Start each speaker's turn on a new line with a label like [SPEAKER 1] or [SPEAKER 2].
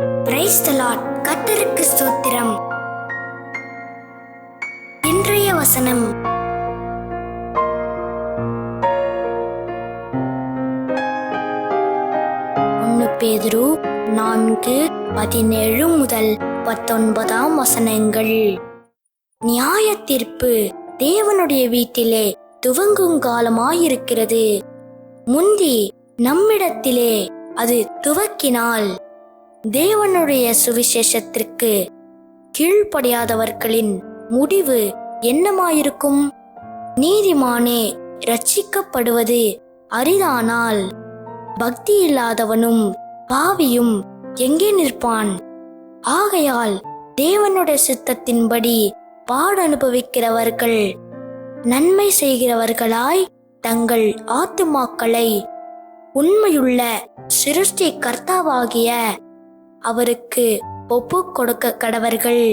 [SPEAKER 1] Praise the Lord கத்தருக்கு ஸ்தோத்திரம். இன்றைய வசனம். பேதுரு நான்கு பதினேழு முதல் பத்தொன்பதாம் வசனங்கள். நியாய தீர்ப்பு தேவனுடைய வீட்டிலே துவங்கும் காலமாயிருக்கிறது. முந்தி நம்மிடத்திலே அது துவக்கினால். தேவனுடைய சுவிசேஷத்திற்கு கீழ்ப்படியாதவர்களின் முடிவு என்னமாயிருக்கும்? நீதிமானே ரட்சிக்கப்படுவது அரிதானால் பக்தி இல்லாதவனும் பாவியும் எங்கே நிற்பான்? ஆகையால் தேவனுடைய சித்தத்தின்படி பாடு அனுபவிக்கிறவர்கள் நன்மை செய்கிறவர்களாய் தங்கள் ஆத்துமாக்களை உண்மையுள்ள சிருஷ்டி கர்த்தாவாகிய அவருக்கு ஒப்பு கொடுக்க கடவர்கள்.